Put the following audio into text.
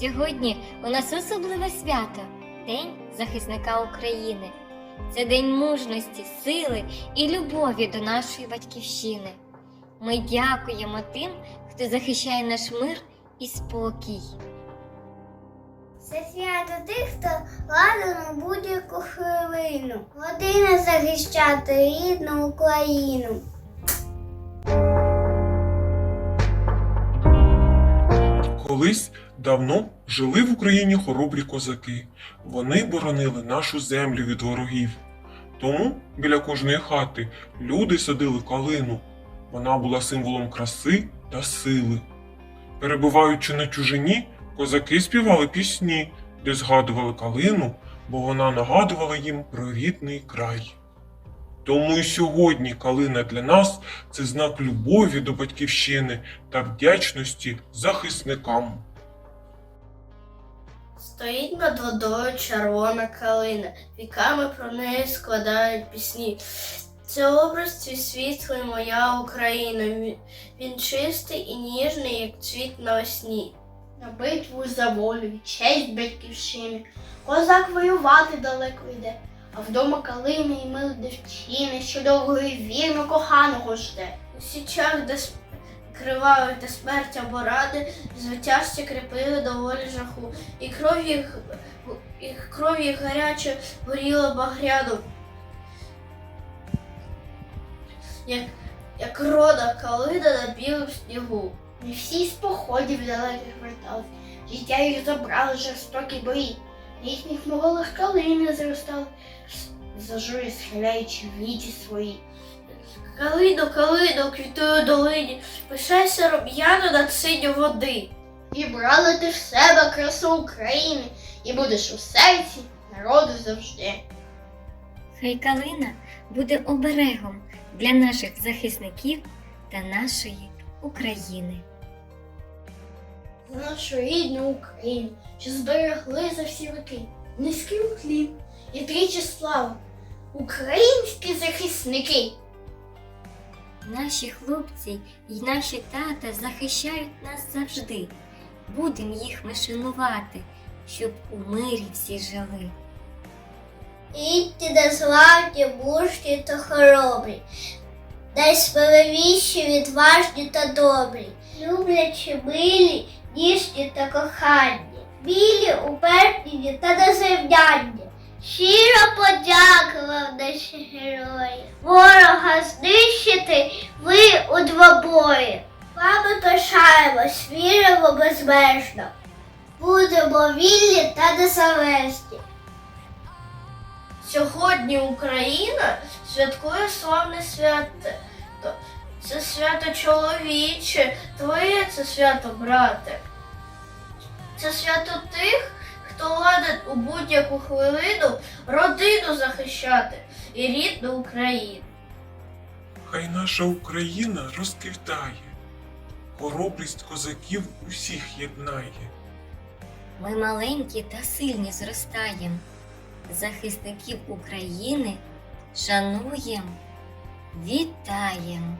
Сьогодні у нас особливе свято День захисника України. Це день мужності, сили і любові до нашої батьківщини. Ми дякуємо тим, хто захищає наш мир і спокій. Це свято тих, хто ладен будь-яку хвилину. Година захищати рідну Україну. Колись давно жили в Україні хоробрі козаки. Вони боронили нашу землю від ворогів. Тому біля кожної хати люди садили калину. Вона була символом краси та сили. Перебуваючи на чужині, козаки співали пісні, де згадували калину, бо вона нагадувала їм про рідний край. Тому і сьогодні калина для нас це знак любові до батьківщини та вдячності захисникам. Стоїть над водою червона калина, віками про неї складають пісні. Це образ твій світлий, моя Україна. Він- Він чистий і ніжний, як цвіт навесні. На битву за волю, честь батьківщини. Козак воювати далеко йде, а вдома калини і мили дівчини, що довго і вірно коханого жде. У січах, де кривавих, де смерть або ради, звитяжці кріпили до волі жаху, і кров їх, і кров їх гаряче горіла багряду. Як, як рода калина на білому снігу. Не всі з походів далеких вертались, життя їх забрали жорстокі бої. На їхніх могилах калини зростали, зажурі схиляючи віті свої. Калино, калино, квітує долині, пишайся рум'яно над синю води. І брала ти в себе красу України, і будеш у серці народу завжди. Хай калина буде оберегом для наших захисників та нашої України. За нашу рідну Україну, що зберегли за всі роки. Низький уклін і тричі слава. Українські захисники. Наші хлопці і наші тата захищають нас завжди. Будем їх ми шанувати, щоб у мирі всі жили. Ідьте до славні, мужні та хоробрі, дай справедливіші, відважні та добрі, люблячі, милі, ніжні та коханні, білі, упевнені та незрівнянні. Щиро подяка вам, наші герої. Ворога знищити ви у двобої. Вами пишаємось, віримо безмежно. Будемо вільні та незалежні. Сьогодні Україна святкує славне свято. Це свято чоловіче, твоє це свято брате. Це свято тих, хто ладен у будь-яку хвилину родину захищати і рідну Україну. Хай наша Україна розквітає, хоробрість козаків усіх єднає. Ми маленькі та сильні зростаєм. Захисників України шануєм, вітаєм.